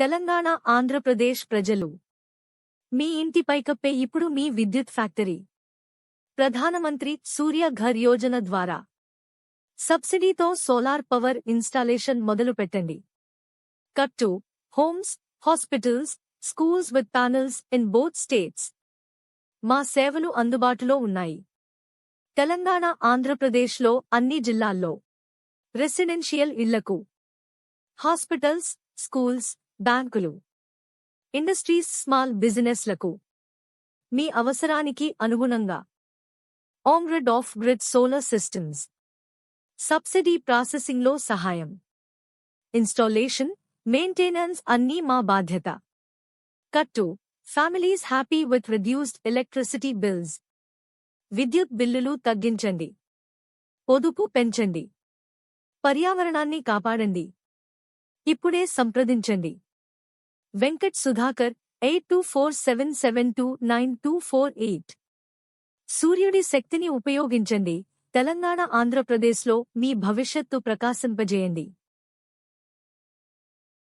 తెలంగాణ ఆంధ్రప్రదేశ్ ప్రజలు. మీ ఇంటి పైకప్పే ఇప్పుడు మీ విద్యుత్ ఫ్యాక్టరీ. ప్రధానమంత్రి సూర్య ఘర్ యోజన ద్వారా. సబ్సిడీతో సోలార్ పవర్ ఇన్స్టాలేషన్ మొదలుపెట్టండి కట్ కట్టు homes hospitals schools with panels in both states. మా సేవలు అందుబాటులో ఉన్నాయి. తెలంగాణ ఆంధ్రప్రదేశ్లో అన్ని జిల్లాల్లో. రెసిడెన్షియల్ ఇళ్ళకు. హాస్పిటల్స్ స్కూల్స్ బ్యాంకులు. ఇండస్ట్రీస్ స్మాల్ బిజినెస్లకు మీ అవసరానికి అనుగుణంగా on grid off grid solar systems. Subsidy ప్రాసెసింగ్లో సహాయం. ఇన్స్టాలేషన్ మెయింటెనెన్స్ అన్నీ మా బాధ్యత. కట్టు. Families happy with reduced electricity bills. విద్యుత్ బిల్లులు తగ్గించండి. పొదుపు పెంచండి. పర్యావరణాన్ని కాపాడండి. ఇప్పుడే సంప్రదించండి. Venkat Sudhakar eight two four seven seven two nine two four eight. సూర్యుడి శక్తిని ఉపయోగించండి. తెలంగాణ ఆంధ్రప్రదేశ్లో మీ భవిష్యత్తు ప్రకాశింపజేయండి.